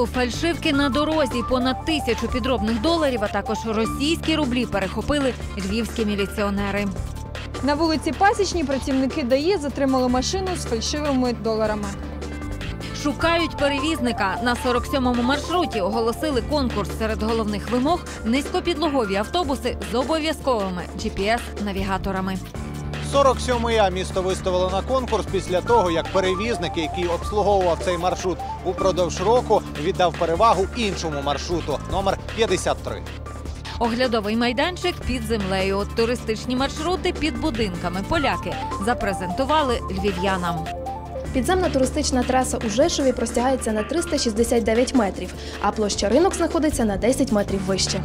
списку фальшивки на дорозі понад тисячу підробних доларів, а також російські рублі перехопили львівські міліціонери. На вулиці Пасічні працівники ДАІ затримали машину з фальшивими доларами. Шукають перевізника на 47-му маршруті. Оголосили конкурс серед головних вимог низькопідлогові автобуси з обов'язковими gps навігаторами 47-я місто виставило на конкурс після того, як перевізник, який обслуговував цей маршрут упродовж року, віддав перевагу іншому маршруту номер 53. Оглядовий майданчик під землею, туристичні маршрути під будинками. Поляки запрезентували львів'янам. Підземна туристична траса у Жешові простягається на 369 метрів, а площа ринок знаходиться на 10 метрів вище.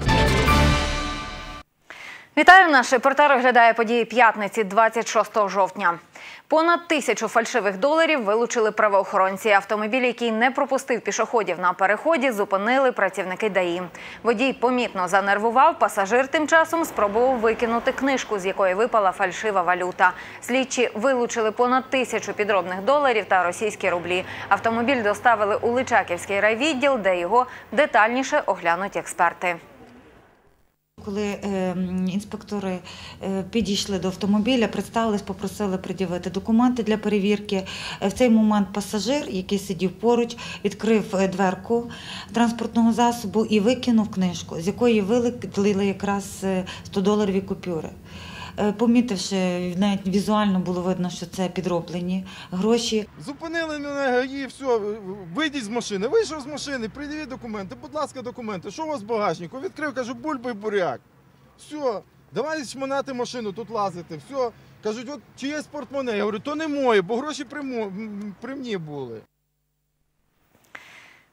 Вітаю! Наш репортер оглядає події п'ятниці, 26 жовтня. Понад тисячу фальшивих доларів вилучили правоохоронці. Автомобіль, який не пропустив пішоходів на переході, зупинили працівники ДАІ. Водій помітно занервував. Пасажир тим часом спробував викинути книжку, з якої випала фальшива валюта. Слідчі вилучили понад тисячу підробних доларів та російські рублі. Автомобіль доставили у Личаківський райвідділ, де його детальніше оглянуть експерти. Коли е, інспектори е, підійшли до автомобіля, представились, попросили пред'явити документи для перевірки. Е, В цей момент пасажир, який сидів поруч, відкрив дверку транспортного засобу і викинув книжку, з якої вилетіли якраз е, 100 доларові купюри. Е, Помітивши, навіть візуально було видно, що це підроблені гроші. Зупинили мене ГАІ, все, вийдіть з машини. Вийшов з машини, придивіть документи, будь ласка, документи. Що у вас в багажнику? Відкрив, кажу, бульба і буряк. Все, давай шмонати машину, тут лазити. Все. Кажуть, от чиєсь портмоне. Я говорю, то не моє, бо гроші при, при мені були.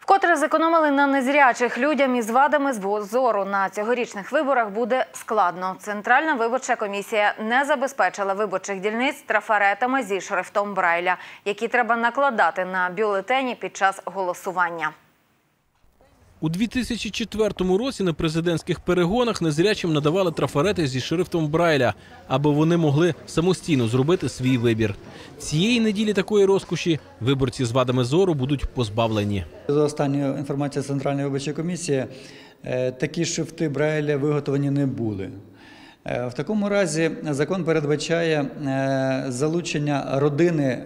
Вкотре зекономили на незрячих людям із вадами зору на цьогорічних виборах буде складно. Центральна виборча комісія не забезпечила виборчих дільниць трафаретами зі шрифтом Брайля, які треба накладати на бюлетені під час голосування. У 2004 році на президентських перегонах незрячим надавали трафарети зі шрифтом Брайля, аби вони могли самостійно зробити свій вибір. Цієї неділі такої розкоші виборці з вадами зору будуть позбавлені. За останньою інформацією Центральної виборчої комісії, е, такі шрифти Брайля виготовлені не були. Е, В такому разі закон передбачає е, залучення родини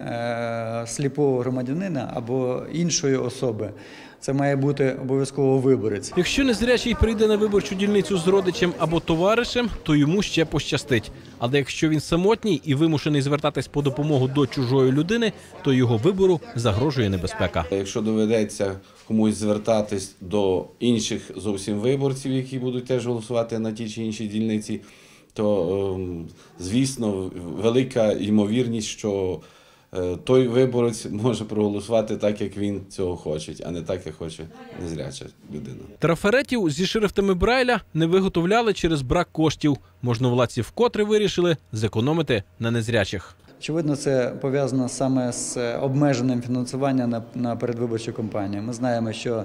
сліпого громадянина або іншої особи. Це має бути обов'язково виборець. Якщо незрячий прийде на виборчу дільницю з родичем або товаришем, то йому ще пощастить. Але якщо він самотній і вимушений звертатись по допомогу до чужої людини, то його вибору загрожує небезпека. Якщо доведеться комусь звертатись до інших зовсім виборців, які будуть теж голосувати на ті чи інші дільниці, то ем, звісно велика ймовірність, що той виборець може проголосувати так, як він цього хоче, а не так, як хоче незряча людина. Трафаретів зі шрифтами Брайля не виготовляли через брак коштів. Можновладці вкотре вирішили зекономити на незрячих. Очевидно, це пов'язано саме з е, обмеженим фінансуванням на, передвиборчу кампанію. Ми знаємо, що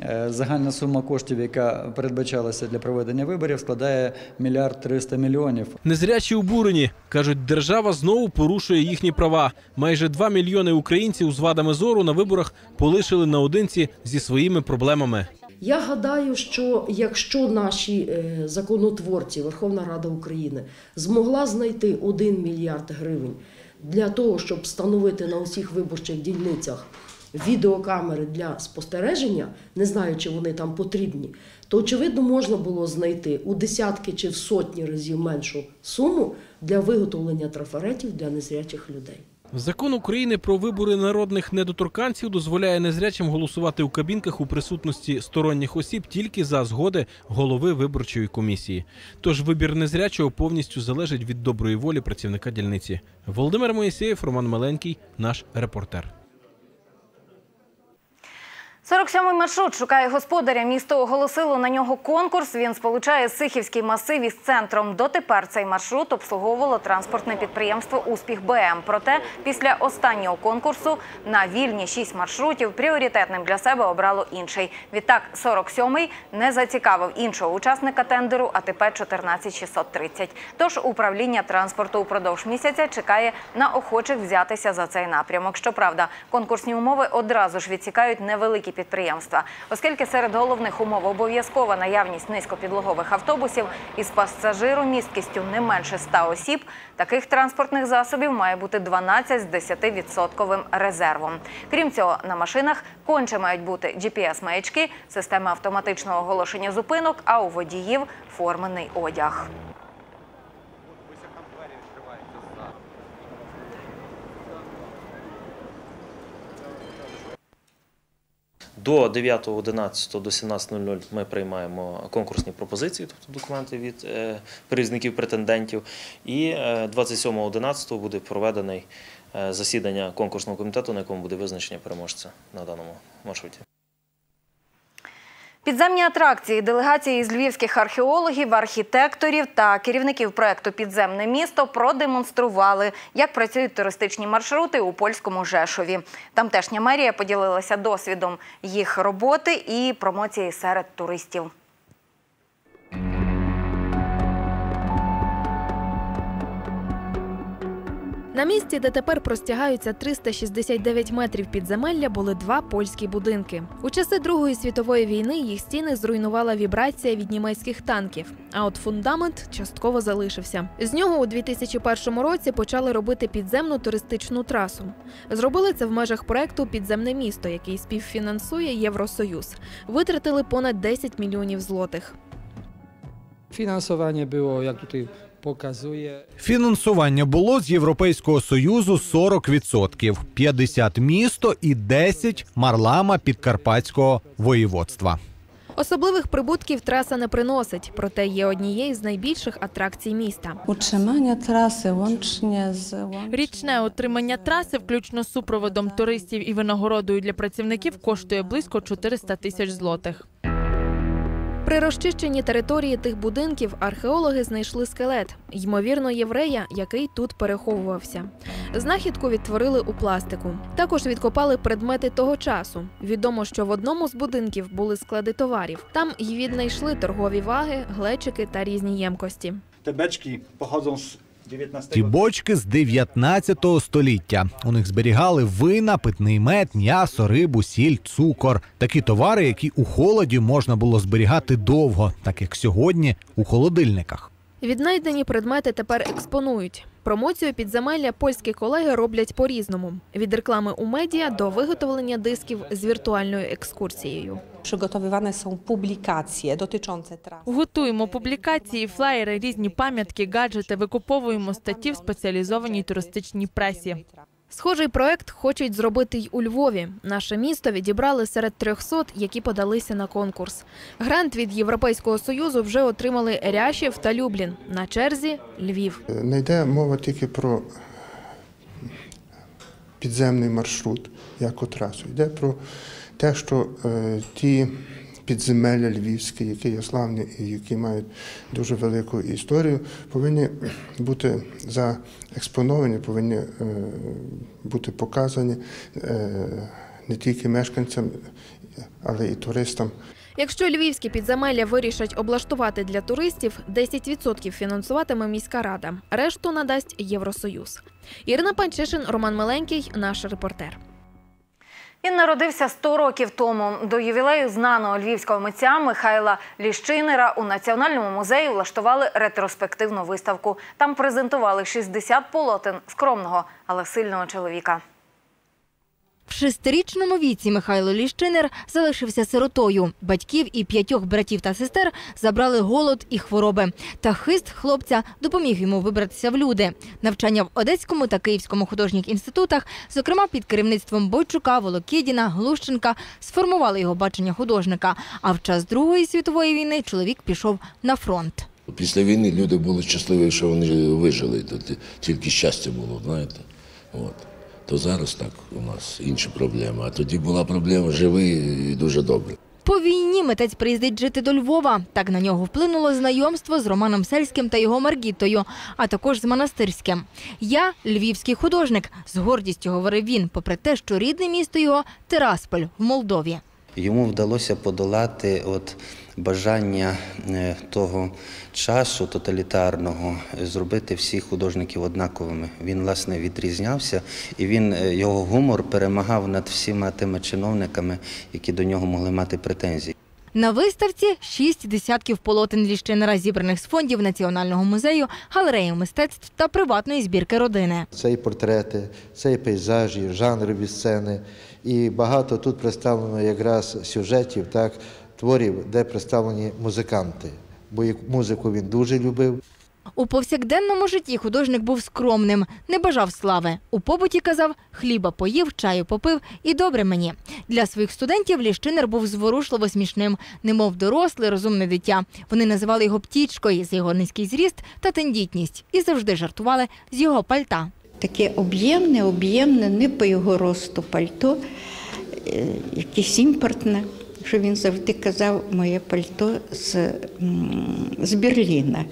е, загальна сума коштів, яка передбачалася для проведення виборів, складає мільярд триста мільйонів. Незрячі обурені кажуть, держава знову порушує їхні права. Майже 2 мільйони українців з вадами зору на виборах полишили наодинці зі своїми проблемами. Я гадаю, що якщо наші е, законотворці, Верховна Рада України, змогла знайти 1 мільярд гривень для того, щоб встановити на усіх виборчих дільницях відеокамери для спостереження, не знаю, чи вони там потрібні, то очевидно можна було знайти у десятки чи в сотні разів меншу суму для виготовлення трафаретів для незрячих людей. Закон України про вибори народних недоторканців дозволяє незрячим голосувати у кабінках у присутності сторонніх осіб тільки за згоди голови виборчої комісії. Тож вибір незрячого повністю залежить від доброї волі працівника дільниці. Володимир Моїсеєв, Роман Маленький, наш репортер. 47-й маршрут шукає господаря. Місто оголосило на нього конкурс. Він сполучає Сихівський масив із центром. Дотепер цей маршрут обслуговувало транспортне підприємство Успіх БМ. Проте після останнього конкурсу на вільні шість маршрутів пріоритетним для себе обрало інший. Відтак, 47-й не зацікавив іншого учасника тендеру АТП 14630. Тож управління транспорту упродовж місяця чекає на охочих взятися за цей напрямок. Щоправда, конкурсні умови одразу ж відсікають невеликі підприємства. Оскільки серед головних умов обов'язкова наявність низькопідлогових автобусів із пасажиру місткістю не менше 100 осіб, таких транспортних засобів має бути 12 з 10% резервом. Крім цього, на машинах конче мають бути GPS-маячки, система автоматичного оголошення зупинок, а у водіїв формений одяг. До 9.11 до 17.00 ми приймаємо конкурсні пропозиції, тобто документи від е, перевізників претендентів. І е, 27.11 буде проведений е, засідання конкурсного комітету, на якому буде визначення переможця на даному маршруті. Підземні атракції делегації з львівських археологів, архітекторів та керівників проекту Підземне місто продемонстрували, як працюють туристичні маршрути у польському Жешові. Тамтешня мерія поділилася досвідом їх роботи і промоції серед туристів. На місці, де тепер простягаються 369 метрів підземелля, були два польські будинки. У часи Другої світової війни їх стіни зруйнувала вібрація від німецьких танків. А от фундамент частково залишився. З нього у 2001 році почали робити підземну туристичну трасу. Зробили це в межах проекту Підземне місто, який співфінансує Євросоюз. Витратили понад 10 мільйонів злотих. Finansowanie było, jak tutaj pokazuje, Фінансування було з Європейського Союзу 40%, 50 місто і 10 марлама Підкарпатського воєводства. Особливих прибутків траса не приносить, проте є однією з найбільших атракцій міста. Trasy łącznie z łącznie... Річне утримання траси, включно з супроводом туристів і винагородою для працівників, коштує близько 400 тисяч злотих. При розчищенні території тих будинків археологи знайшли скелет, ймовірно, єврея, який тут переховувався. Знахідку відтворили у пластику. Також відкопали предмети того часу. Відомо, що в одному з будинків були склади товарів. Там й віднайшли торгові ваги, глечики та різні ємкості. Te beczki pochodzą z Ті бочки з 19 століття. У них зберігали вина, питний мед, м'ясо, рибу, сіль, цукор. Такі товари, які у холоді можна було зберігати довго, так як сьогодні у холодильниках. Віднайдені предмети тепер експонують. Промоцію підземелля польські колеги роблять по-різному: від реклами у медіа до виготовлення дисків з віртуальною екскурсією. Приготовлені są публікації dotyczące trasy. Готуємо публікації, флаєри, різні пам'ятки, гаджети, викуповуємо статті в спеціалізованій туристичній пресі. Схожий проект хочуть зробити й у Львові. Наше місто відібрали серед 300, які подалися на конкурс. Грант від Європейського союзу вже отримали Рящів та Люблін. На черзі Львів. Не йде мова тільки про підземний маршрут, як у трасу. Йде про те, що е, ті підземелля львівські, які є славні і які мають дуже велику історію, повинні бути заекспоновані, повинні е, бути показані е, не тільки мешканцям, але і туристам. Якщо львівські підземелля вирішать облаштувати для туристів, 10% фінансуватиме міська рада. Решту надасть Євросоюз. Ірина Панчишин, Роман Миленький, наш репортер. Він народився 100 років тому. До ювілею знаного львівського митця Михайла Ліщинера у Національному музеї влаштували ретроспективну виставку. Там презентували 60 полотен скромного, але сильного чоловіка. В шестирічному віці Михайло Ліщинер залишився сиротою. Батьків і п'ятьох братів та сестер забрали голод і хвороби. Та хист хлопця допоміг йому вибратися в люди. Навчання в Одеському та Київському художніх інститутах, зокрема під керівництвом Бойчука, Волокєдіна, Глущенка, сформували його бачення художника. А в час Другої світової війни чоловік пішов на фронт. Після війни люди були щасливі, що вони вижили. Тільки щастя було, знаєте. От. То зараз так у нас інші проблеми. А тоді була проблема живий і дуже добре. По війні митець приїздить жити до Львова. Так на нього вплинуло знайомство з Романом Сельським та його Маргітою, а також з монастирським. Я львівський художник, з гордістю говорив він, попри те, що рідне місто його Тирасполь в Молдові. Йому вдалося подолати от бажання е, того часу тоталітарного зробити всіх художників однаковими. Він, власне, відрізнявся, і він, е, його гумор перемагав над всіма тими чиновниками, які до нього могли мати претензії. На виставці шість десятків полотен Ліщинера, зібраних з фондів Національного музею, галереї мистецтв та приватної збірки родини. Це і портрети, це і пейзажі, жанрові сцени. І багато тут представлено якраз сюжетів, так, творів, де представлені музиканти. Бо музику він дуже любив. У повсякденному житті художник був скромним, не бажав слави. У побуті казав, хліба поїв, чаю попив і добре мені. Для своїх студентів Ліщинер був зворушливо смішним, немов доросле, розумне дитя. Вони називали його птічкою за його низький зріст та тендітність і завжди жартували з його пальта. Таке об'ємне, об'ємне, не по його росту пальто, е, якесь імпортне, що він завжди казав, моє пальто з, з Берліна.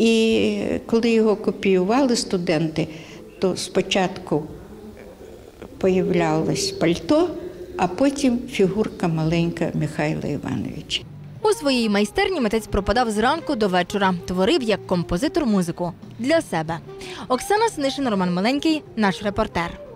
І коли його копіювали студенти, то спочатку появлялось пальто, а потім фігурка маленька Михайла Івановича. У своїй майстерні митець пропадав зранку до вечора, творив як композитор музику для себе. Оксана Снишин, Роман Маленький, наш репортер.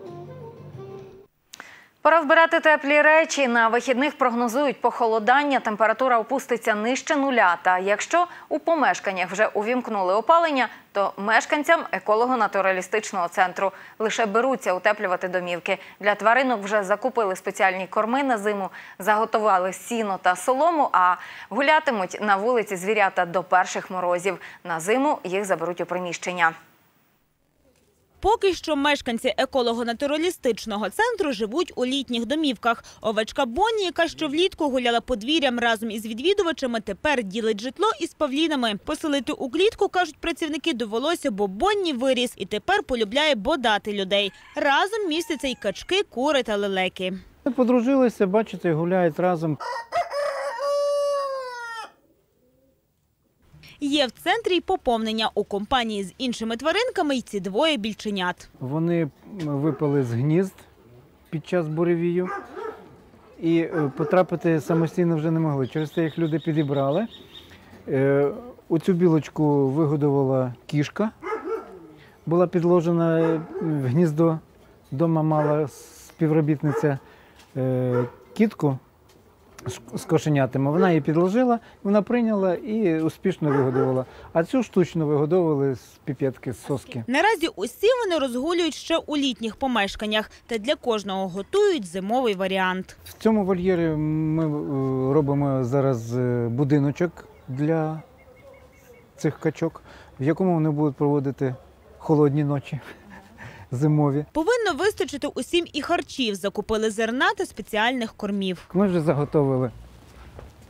Пора вбирати теплі речі. На вихідних прогнозують похолодання. Температура опуститься нижче нуля. Та якщо у помешканнях вже увімкнули опалення, то мешканцям еколого-натуралістичного центру лише беруться утеплювати домівки. Для тваринок вже закупили спеціальні корми на зиму, заготували сіно та солому. А гулятимуть на вулиці звірята до перших морозів. На зиму їх заберуть у приміщення. Поки що мешканці еколого-натуралістичного центру живуть у літніх домівках. Овечка Бонні, яка ще влітку гуляла подвір'ям разом із відвідувачами, тепер ділить житло із павлінами. Поселити у клітку, кажуть працівники, довелося, бо Бонні виріс і тепер полюбляє бодати людей. Разом містяться й качки, кури та лелеки. Подружилися, бачите, гуляють разом. Є в центрі й поповнення у компанії з іншими тваринками й ці двоє більченят. Вони випали з гнізд під час буревію і е, потрапити самостійно вже не могли. Через це їх люди підібрали. Е, Оцю білочку вигодувала кішка, була підложена в гніздо. Дома мала співробітниця е, кітку з- кошенятами. Вона її підложила, вона прийняла і успішно вигодувала. А цю штучно вигодовували з піпетки, з соски. Наразі усі вони розгулюють ще у літніх помешканнях, та для кожного готують зимовий варіант. В цьому вольєрі ми е, робимо зараз е, будиночок для цих качок, в якому вони будуть проводити холодні ночі зимові. Повинно вистачити усім і харчів. Закупили зерна та спеціальних кормів. Ми вже заготовили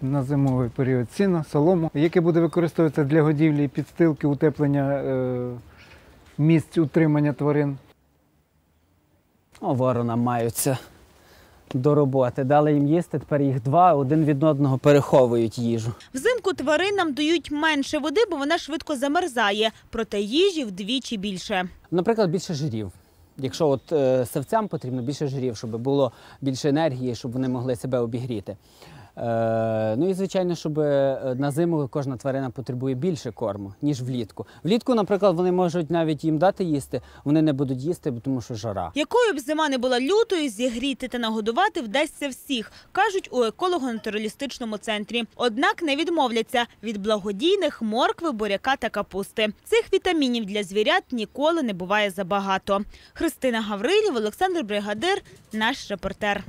на зимовий період сіно, солому, яке буде використовуватися для годівлі, підстилки, утеплення е, місць утримання тварин. О, ворона маються до роботи. Дали їм їсти, тепер їх два, один від одного переховують їжу. Взимку тваринам дають менше води, бо вона швидко замерзає. Проте їжі вдвічі більше. Наприклад, більше жирів. Якщо от е, савцям потрібно більше жирів, щоб було більше енергії, щоб вони могли себе обігріти. Е, ну і звичайно, щоб е, на зиму кожна тварина потребує більше корму, ніж влітку. Влітку, наприклад, вони можуть навіть їм дати їсти, вони не будуть їсти, тому що жара. Якою б зима не була лютою, зігріти та нагодувати вдасться всіх, кажуть у еколого-натуралістичному центрі. Однак не відмовляться від благодійних моркви, буряка та капусти. Цих вітамінів для звірят ніколи не буває забагато. Христина Гаврилів, Олександр Бригадир, наш репортер.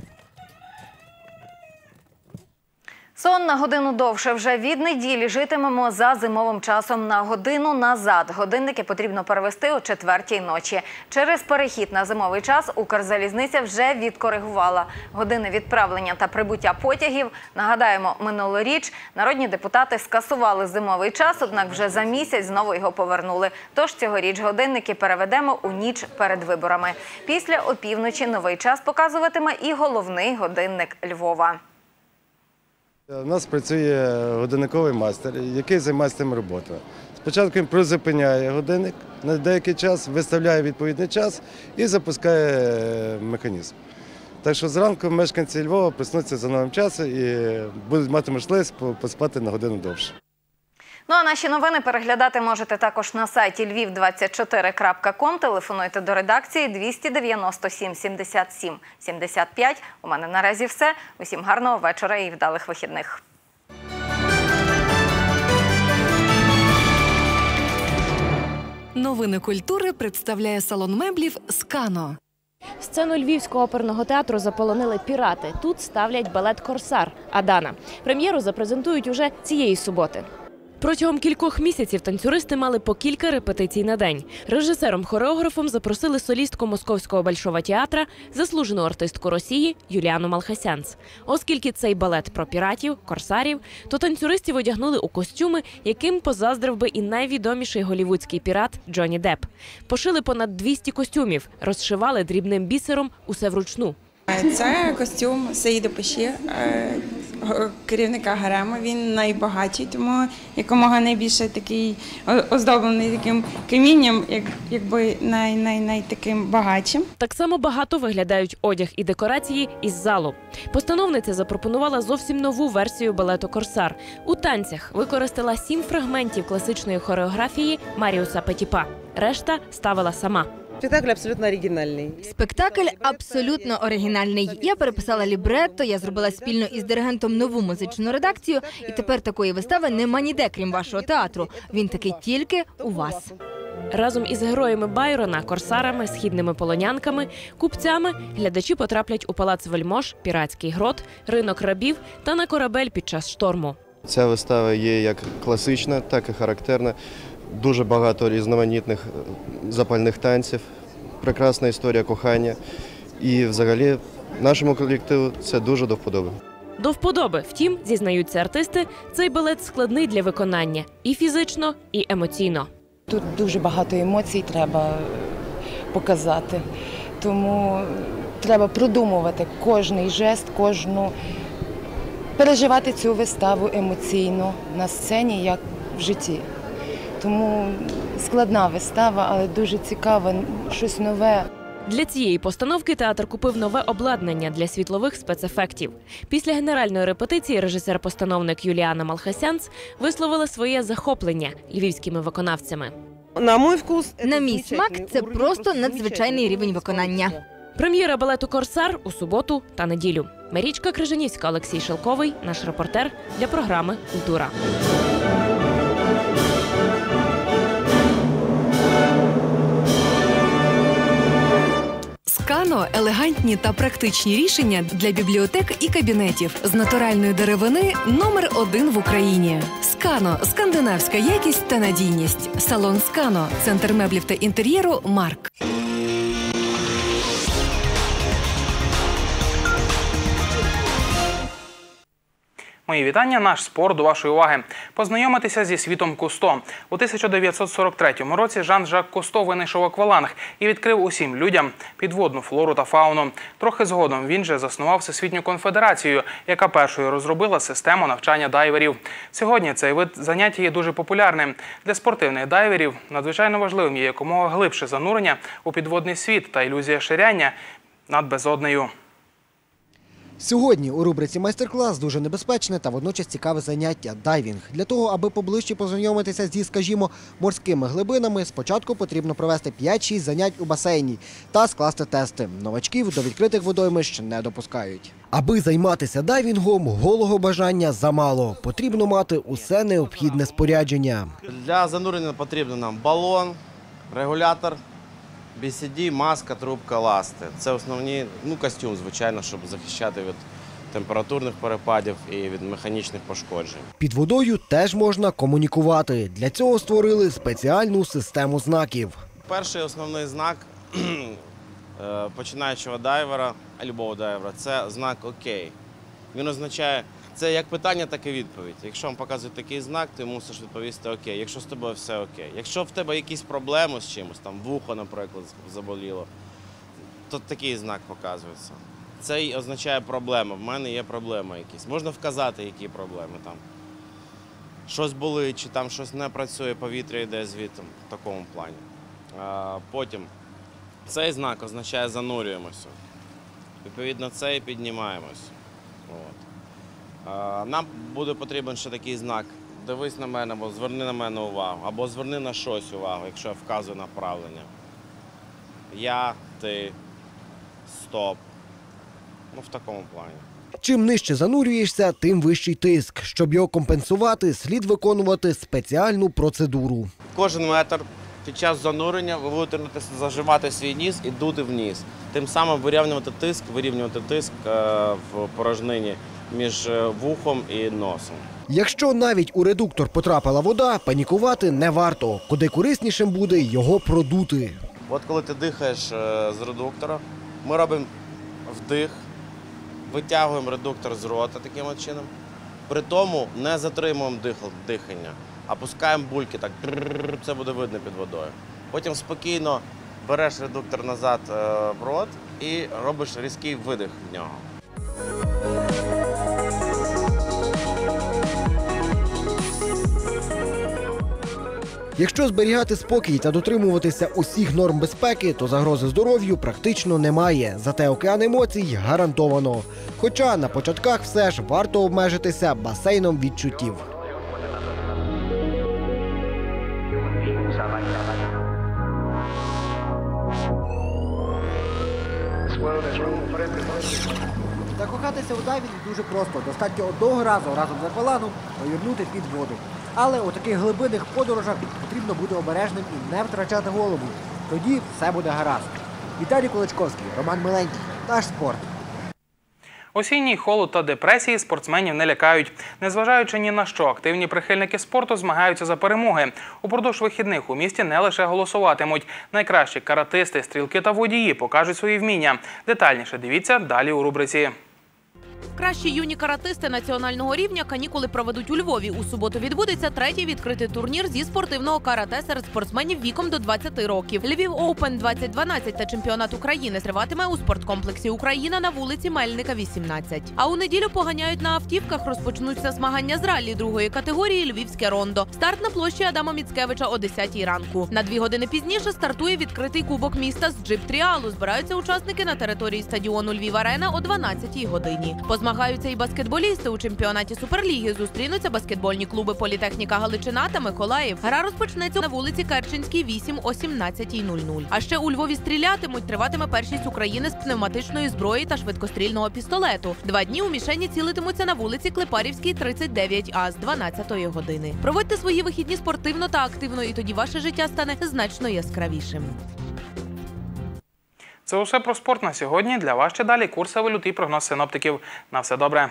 Сон на годину довше. Вже від неділі житимемо за зимовим часом на годину назад. Годинники потрібно перевести о четвертій ночі. Через перехід на зимовий час Укрзалізниця вже відкоригувала години відправлення та прибуття потягів. Нагадаємо, минулоріч народні депутати скасували зимовий час, однак вже за місяць знову його повернули. Тож цьогоріч годинники переведемо у ніч перед виборами. Після опівночі новий час показуватиме і головний годинник Львова. У нас працює годинниковий майстер, який займається цим роботою. Спочатку він призупиняє годинник на деякий час, виставляє відповідний час і запускає механізм. Так що зранку мешканці Львова проснуться за новим часом і будуть мати можливість поспати на годину довше. Ну а наші новини переглядати можете також на сайті lviv24.com. Телефонуйте до редакції 297 77 75. У мене наразі все. Усім гарного вечора і вдалих вихідних. Новини культури представляє салон меблів Скано. Сцену Львівського оперного театру заполонили пірати. Тут ставлять балет Корсар Адана. Прем'єру запрезентують уже цієї суботи. Протягом кількох місяців танцюристи мали по кілька репетицій на день. Режисером-хореографом запросили солістку Московського большого театра, заслужену артистку Росії Юліану Малхасянц. Оскільки цей балет про піратів, корсарів, то танцюристів одягнули у костюми, яким позаздрив би і найвідоміший голівудський пірат Джонні Депп. Пошили понад 200 костюмів, розшивали дрібним бісером усе вручну. Це костюм Саїда Паші, керівника гарему. Він найбагатший, тому якомога найбільше такий оздоблений таким камінням, як, якби най, най, най таким багатшим. Так само багато виглядають одяг і декорації із залу. Постановниця запропонувала зовсім нову версію балету Корсар. У танцях використала сім фрагментів класичної хореографії Маріуса Петіпа. Решта ставила сама. Спектакль абсолютно оригінальний. Спектакль абсолютно оригінальний. Я переписала лібретто, я зробила спільно із диригентом нову музичну редакцію, і тепер такої вистави нема ніде, крім вашого театру. Він такий тільки у вас. Разом із героями Байрона, корсарами, східними полонянками, купцями глядачі потраплять у палац вельмож, піратський грот, ринок рабів та на корабель під час шторму. Ця вистава є як класична, так і характерна. Дуже багато різноманітних е, запальних танців, прекрасна історія кохання. І взагалі нашому колективу це дуже до вподоби. До вподоби, втім, зізнаються артисти, цей балет складний для виконання і фізично, і емоційно. Тут дуже багато емоцій треба показати. Тому треба продумувати кожний жест, кожну переживати цю виставу емоційно на сцені, як в житті. Тому складна вистава, але дуже цікава, щось нове. Для цієї постановки театр купив нове обладнання для світлових спецефектів. Після генеральної репетиції режисер-постановник Юліана Малхасянц висловила своє захоплення львівськими виконавцями. На мой вкус, на мій смак, це просто надзвичайний рівень виконання. Прем'єра балету Корсар у суботу та неділю. Марічка Крижанівська, Олексій Шелковий, наш репортер для програми Культура. Скано елегантні та практичні рішення для бібліотек і кабінетів з натуральної деревини номер один в Україні. Скано скандинавська якість та надійність. Салон Скано, центр меблів та інтер'єру Марк. Мої вітання. Наш спорт до вашої уваги. Познайомитися зі світом Кусто. У 1943 році Жан-Жак Кусто винайшов акваланг і відкрив усім людям підводну флору та фауну. Трохи згодом він же заснував Всесвітню конфедерацію, яка першою розробила систему навчання дайверів. Сьогодні цей вид заняття є дуже популярним. Для спортивних дайверів надзвичайно важливим є якомога глибше занурення у підводний світ та ілюзія ширяння над безоднею. Сьогодні у рубриці майстер-клас дуже небезпечне та водночас цікаве заняття дайвінг. Для того, аби поближче познайомитися зі, скажімо, морськими глибинами, спочатку потрібно провести 5-6 занять у басейні та скласти тести. Новачків до відкритих водоймищ не допускають. Аби займатися дайвінгом, голого бажання замало. Потрібно мати усе необхідне спорядження. Для занурення потрібен нам балон, регулятор, BCD, маска, трубка, ласти. Це основні, ну костюм, звичайно, щоб захищати від температурних перепадів і від механічних пошкоджень. Під водою теж можна комунікувати. Для цього створили спеціальну систему знаків. Перший основний знак е, починаючого дайвера, любого дайвера, це знак ОК. Він означає, це як питання, так і відповідь. Якщо вам показують такий знак, ти мусиш відповісти ОК. Якщо з тобою все окей. Якщо в тебе якісь проблеми з чимось, там вухо, наприклад, заболіло, то такий знак показується. Це означає проблема. В мене є проблема якісь. Можна вказати, які проблеми там. Щось болить, чи там щось не працює, повітря йде звідти в такому плані. А, потім цей знак означає занурюємося. Відповідно, це і піднімаємось. От. Нам буде потрібен ще такий знак. Дивись на мене, або зверни на мене увагу, або зверни на щось увагу, якщо я вказую направлення. Я, ти, стоп. Ну, в такому плані. Чим нижче занурюєшся, тим вищий тиск. Щоб його компенсувати, слід виконувати спеціальну процедуру. Кожен метр під час занурення ви будете зажимати свій ніс і дути вниз. Тим самим вирівнювати тиск, вирівнювати тиск е, в порожнині між е, вухом і носом. Якщо навіть у редуктор потрапила вода, панікувати не варто. Куди кориснішим буде його продути. От коли ти дихаєш е, з редуктора, ми робимо вдих, витягуємо редуктор з рота таким чином. При тому не затримуємо дихання, а пускаємо бульки, так це буде видно під водою. Потім спокійно береш редуктор назад е, в рот і робиш різкий видих в нього. Якщо зберігати спокій та дотримуватися усіх норм безпеки, то загрози здоров'ю практично немає. Зате океан емоцій гарантовано. Хоча на початках все ж варто обмежитися басейном відчуттів. Закохатися у дайвінг дуже просто. Достатньо одного разу разом з акваланом повернути під воду. Але у таких глибинних подорожах потрібно бути обережним і не втрачати голову. Тоді все буде гаразд. Віталій Куличковський, Роман Миленький, наш спорт. Осінній холод та депресії спортсменів не лякають. Незважаючи ні на що, активні прихильники спорту змагаються за перемоги. Упродовж вихідних у місті не лише голосуватимуть. Найкращі каратисти, стрілки та водії покажуть свої вміння. Детальніше дивіться далі у рубриці. Кращі юні каратисти національного рівня канікули проведуть у Львові. У суботу відбудеться третій відкритий турнір зі спортивного карате серед спортсменів віком до 20 років. Львів Оупен 2012 та чемпіонат України триватиме у спорткомплексі Україна на вулиці Мельника, 18. А у неділю поганяють на автівках. Розпочнуться змагання з раллі другої категорії Львівське рондо. Старт на площі Адама Міцкевича о 10 ранку. На дві години пізніше стартує відкритий кубок міста з джип тріалу. Збираються учасники на території стадіону Львів Арена о 12-й годині. Позмагаються і баскетболісти у чемпіонаті Суперліги. Зустрінуться баскетбольні клуби Політехніка Галичина та Миколаїв. Гра розпочнеться на вулиці Керченській, 8 о 17.00. А ще у Львові стрілятимуть. Триватиме першість України з пневматичної зброї та швидкострільного пістолету. Два дні у мішені цілитимуться на вулиці Клепарівській, 39 а з 12 години. Проводьте свої вихідні спортивно та активно, і тоді ваше життя стане значно яскравішим. Це усе про спорт на сьогодні. Для вас ще далі курси валют і прогноз синоптиків. На все добре.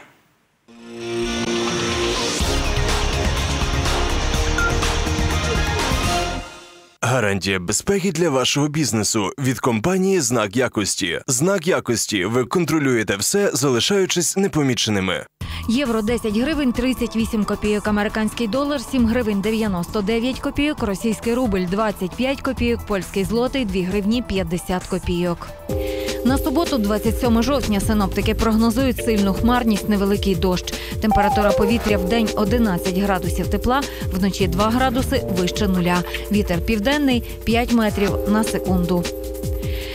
Гарантія безпеки для вашого бізнесу від компанії Знак якості. Знак якості. Ви контролюєте все, залишаючись непоміченими. Євро 10 гривень 38 копійок, американський долар 7 гривень 99 копійок, російський рубль 25 копійок, польський злотий 2 гривні 50 копійок. На суботу, 27 жовтня, синоптики прогнозують сильну хмарність, невеликий дощ. Температура повітря в день 11 градусів тепла, вночі 2 градуси вище нуля. Вітер південний 5 метрів на секунду.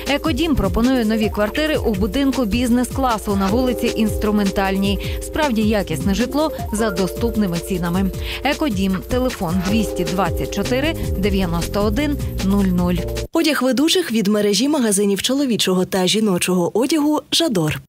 Екодім пропонує нові квартири у будинку бізнес-класу на вулиці Інструментальній. Справді якісне житло за доступними цінами. Екодім, телефон 224 91 00. Одяг ведучих від мережі магазинів чоловічого та жіночого одягу Жадор.